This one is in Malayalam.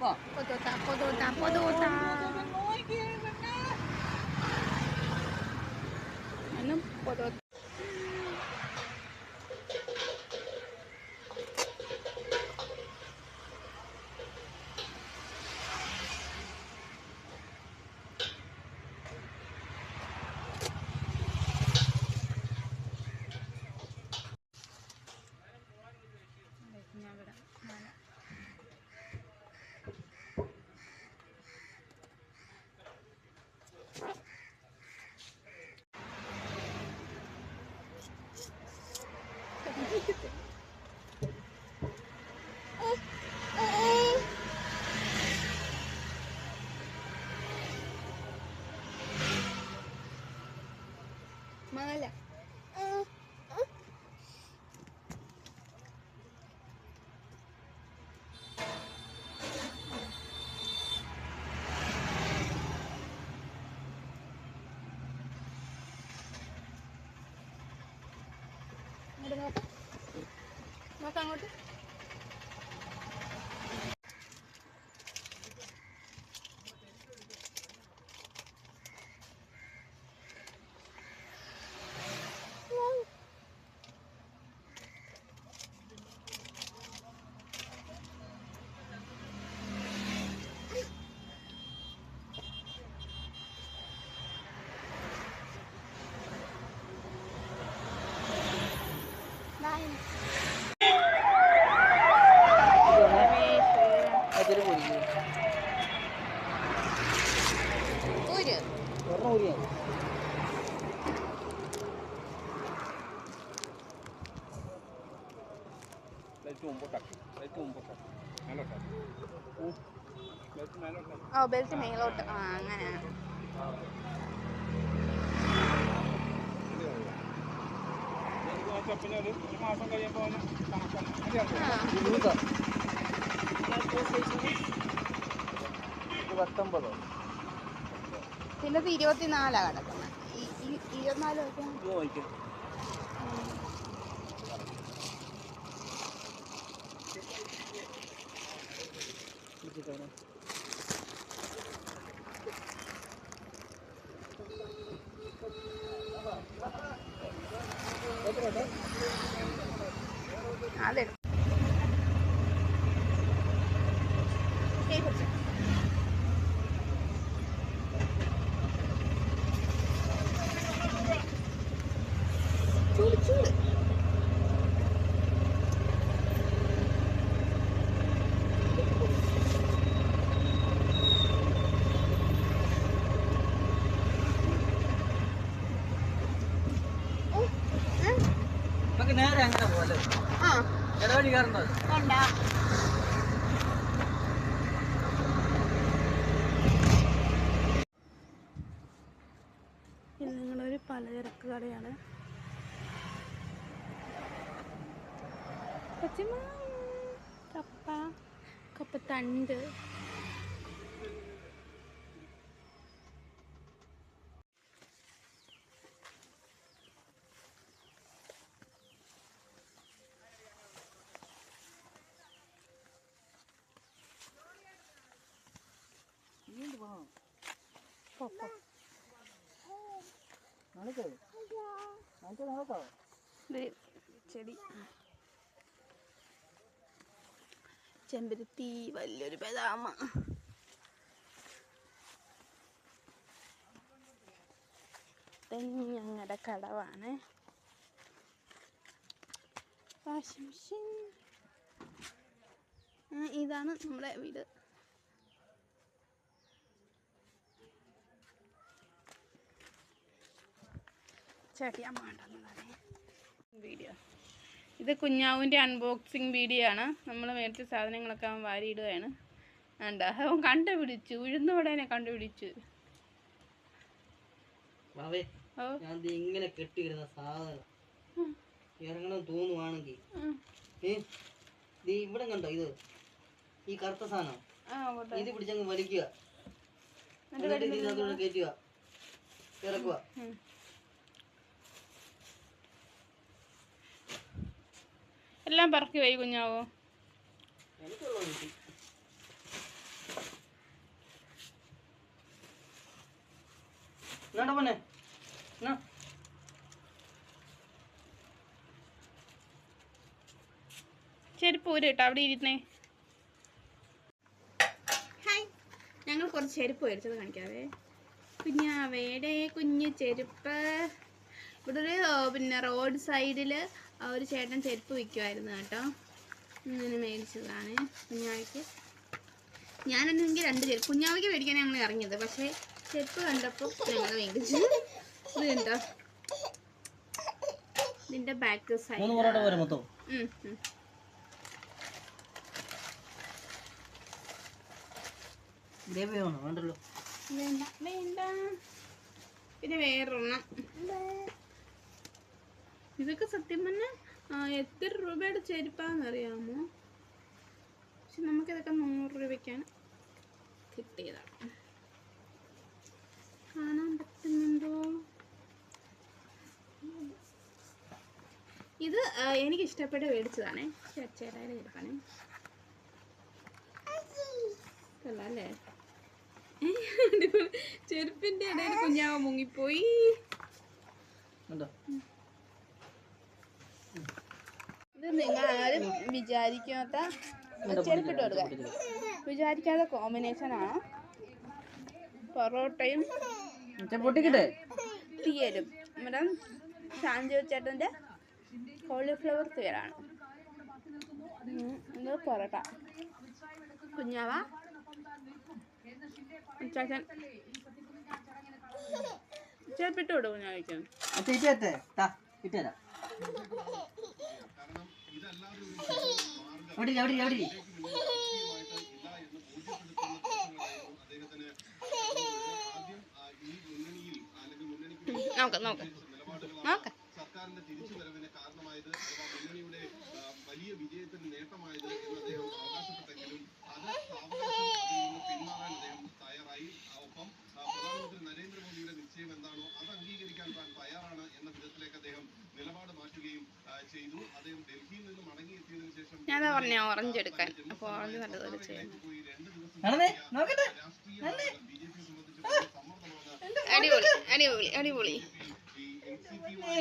거. 포도다, 포도다, 포도다. 나는 포도다. টাঙাতে മുമ്പോട്ടാക്കി ലൈറ്റ് മുമ്പോട്ടാക്കി മേലോട്ടാക്കി ലൈറ്റ് മേലോട്ടാക്കി ഓ ബെൽറ്റ് മേലോട്ട് ആ. വെച്ചാൽ പിന്നെ ഒരു മാസം കഴിയുമ്പോൾ പത്തൊമ്പതോ പിന്നെ ഇത് ഇരുപത്തിനാലാ കിടക്കുന്നത് ഇരുപത്തിനാല് ഒക്കെ কিছু করে আরে നിങ്ങളൊരു പലചരക്ക് കടയാണ്. കപ്പ കപ്പത്തണ്ട് ചെടി. ചെമ്പരത്തി വലിയൊരു ബദാമ ഞങ്ങളുടെ കടവാണ്. Washing machine. ഇതാണ് നമ്മുടെ വീട്. ചെടിയാൻ വേണ്ടെന്നതാണ് വീഡിയോ ഇത് കുഞ്ഞാവിന്റെ അൺബോക്സിങ് വീഡിയോ ആണ്. നമ്മൾ മേടിച്ച സാധനങ്ങളൊക്കെ അവൻ വാരിയിടുകയാണ്. വേണ്ട അവൻ കണ്ടുപിടിച്ചു. ഉഴുന്നുവടേനെ കണ്ടുപിടിച്ചു. ഇങ്ങനെ കെട്ടിയിരുന്ന സാധനം. ഇറങ്ങണം തോന്നുവാണെങ്കിൽ. ഇവിടെ കണ്ടോ ഇത്? ഈ കറുത്ത സാധനം. ഇത് പിടിച്ചങ്ങ് വലിക്കുക. കയറ്റുക. ഇറക്കുക. എല്ലാം പറക്കി വൈ കുഞ്ഞാവോ? ചെരുപ്പ് ഊര് കേട്ടോ അവിടെ ഇരുന്നേ ഹായ്. ഞങ്ങൾ കുറച്ച് ചെരുപ്പ് മേടിച്ചത് കാണിക്കാവേ. കുഞ്ഞാവേടെ കുഞ്ഞു ചെരുപ്പ്. ഇവിടെ ഒരു പിന്നെ റോഡ് സൈഡിൽ ഒരു ചേട്ടൻ ചെരുപ്പ് വിൽക്കുമായിരുന്നു കേട്ടോ. ഇങ്ങനെ മേടിച്ചതാണ്. കുഞ്ഞാവയ്ക്ക്. ഞാനെന്നെങ്കിൽ രണ്ട് ചെരുപ്പ്. കുഞ്ഞാവയ്ക്ക് മേടിക്കാൻ ഞങ്ങൾ ഇറങ്ങിയത്. പക്ഷേ ചെരുപ്പ് കണ്ടപ്പോൾ ഞങ്ങൾ മേടിച്ചു. ഇത് കണ്ടോ? ഇതിന്റെ ബാക്ക് സൈഡ് വേണ്ട പിന്നെ വേറൊരെണ്ണം. ഇതൊക്കെ സത്യം പറഞ്ഞാൽ എത്ര രൂപയുടെ ചെരുപ്പാന്ന് അറിയാമോ പക്ഷെ നമുക്കിതൊക്കെ നൂറ് രൂപയ്ക്കാണ് കിട്ടിയതാണ്. കാണാൻ പറ്റുന്നുണ്ടോ? ഇത് എനിക്ക് ഇഷ്ടപ്പെട്ട് മേടിച്ചതാണേ. ചേട്ടായുടെ ചെരുപ്പാണേ. കൊള്ളാം അല്ലേ അടിപൊളി. ചെരുപ്പിന്റെ ഇടയിൽ കുഞ്ഞാവ മുങ്ങിപ്പോയി. കണ്ടോ ഇത് നിങ്ങൾ ആരും വിചാരിക്കാത്ത ചെരുപ്പിട്ട് കൊടുക്കുക വിചാരിക്കാത്ത കോമ്പിനേഷൻ ആണ് പൊറോട്ടയും തീയലും. നമ്മുടെ ശാന്തി ചേട്ടന്റെ കോളിഫ്ലവർ തീയലാണ്. ഇത് പൊറോട്ട. കുഞ്ഞാവ ചേർപ്പിട്ട് കൊടുക്കും ഞാൻ അച്ഛാ எப்படி எப்படி எப்படி ഞാൻ പറഞ്ഞ ഓറഞ്ച് എടുക്കാൻ. അപ്പോൾ ഓറഞ്ച് നല്ലതുപോലെ ചെയ്യാം. അടിപൊളി അടിപൊളി അടിപൊളി. ഈ